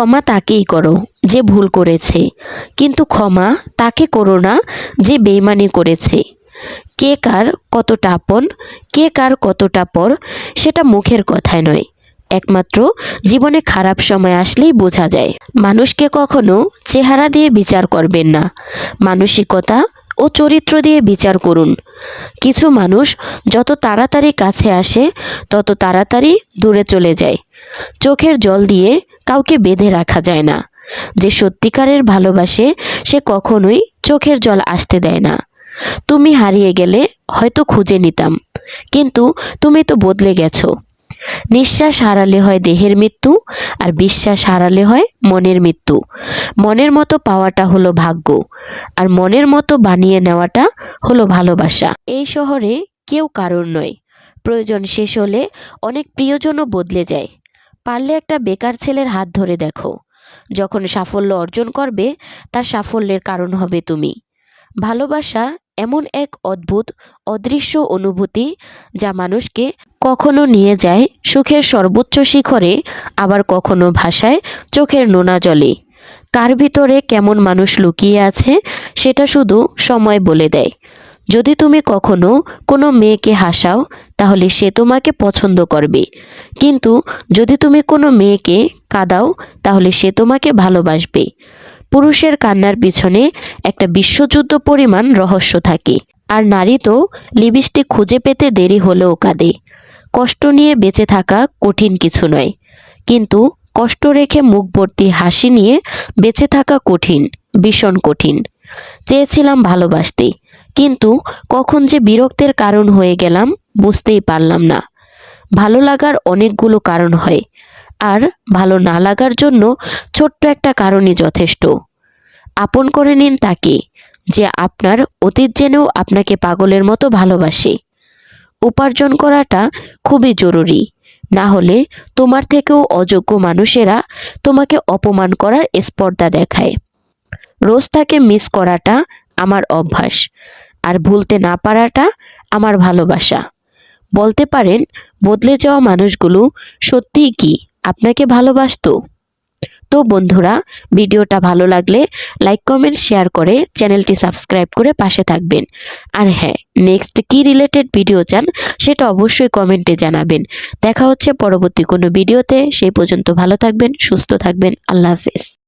ক্ষমা তাকেই করো যে ভুল করেছে। কিন্তু ক্ষমা তাকে করো না যে বেইমানি করেছে। কে কার কতটা আপন, কে কার কতটা পর, সেটা মুখের কথায় নয়। একমাত্র জীবনে খারাপ সময় আসলেই বোঝা যায়। মানুষকে কখনো চেহারা দিয়ে বিচার করবেন না। মানসিকতা ও চরিত্র দিয়ে বিচার করুন। কিছু মানুষ যত তাড়াতাড়ি কাছে আসে, তত তাড়াতাড়ি দূরে চলে যায়। চোখের জল দিয়ে কাউকে বেঁধে রাখা যায় না। যে সত্যিকারের ভালোবাসে, সে কখনোই চোখের জল আসতে দেয় না। তুমি হারিয়ে গেলে হয়তো খুঁজে নিতাম, কিন্তু তুমি তো বদলে গেছো। নিঃশ্বাস হারালে হয় দেহের মৃত্যু, আর বিশ্বাস হারালে হয় মনের মৃত্যু। মনের মতো পাওয়াটা হলো ভাগ্য, আর মনের মতো বানিয়ে নেওয়াটা হলো ভালোবাসা। এই শহরে কেউ কারণ নয়। প্রয়োজন শেষ হলে অনেক প্রিয়জনও বদলে যায়। পারলে একটা বেকার ছেলের হাত ধরে দেখো। যখন সাফল্য অর্জন করবে, তার সাফল্যের কারণ হবে তুমি। ভালোবাসা এমন এক অদ্ভুত, অদৃশ্য অনুভূতি যা মানুষকে কখনো নিয়ে যায় সুখের সর্বোচ্চ শিখরে, আবার কখনো ভাষায় চোখের নোনা জলে। কার ভিতরে কেমন মানুষ লুকিয়ে আছে, সেটা শুধু সময় বলে দেয়। যদি তুমি কখনো কোনো মেয়েকে হাসাও, তাহলে সে তোমাকে পছন্দ করবে। কিন্তু যদি তুমি কোনো মেয়েকে কাঁদাও, তাহলে সে তোমাকে ভালোবাসবে। পুরুষের কান্নার পিছনে একটা বিশ্বযুদ্ধ পরিমাণ রহস্য থাকে। আর নারী তো লিপস্টিক খুঁজে পেতে দেরি হলেও কাঁদে। কষ্ট নিয়ে বেঁচে থাকা কঠিন কিছু নয়। কিন্তু কষ্ট রেখে মুখ ভর্তি হাসি নিয়ে বেঁচে থাকা কঠিন, ভীষণ কঠিন। চেয়েছিলাম ভালোবাসতে। কিন্তু কখন যে বিরক্তের কারণ হয়ে গেলাম বুঝতেই পারলাম না। ভালো লাগার অনেকগুলো কারণ হয়, আর ভালো না লাগার জন্য ছোট্ট একটা কারণই যথেষ্ট। আপন করে নিন তাকে, যে আপনার অতীত জেনেও আপনাকে পাগলের মতো ভালোবাসে। উপার্জন করাটা খুবই জরুরি, না হলে তোমার থেকেও অযোগ্য মানুষেরা তোমাকে অপমান করার স্পর্ধা দেখায়। রোজ তাকে মিস করাটা আমার অভ্যাস। আর ভুলতে না পারাটা আমার ভালোবাসা। বলতে পারেন, বদলে যাওয়া মানুষগুলো সত্যিই কি আপনাকে ভালোবাসতো? তো বন্ধুরা, ভিডিওটা ভালো লাগলে লাইক কমেন্ট শেয়ার করে চ্যানেলটি সাবস্ক্রাইব করে পাশে থাকবেন। আর হ্যাঁ নেক্সট কি রিলেটেড ভিডিও চান সেটা অবশ্যই কমেন্টে জানাবেন। দেখা হচ্ছে পরবর্তী কোনো ভিডিওতে সেই পর্যন্ত ভালো থাকবেন, সুস্থ থাকবেন। আল্লাহ হাফেজ।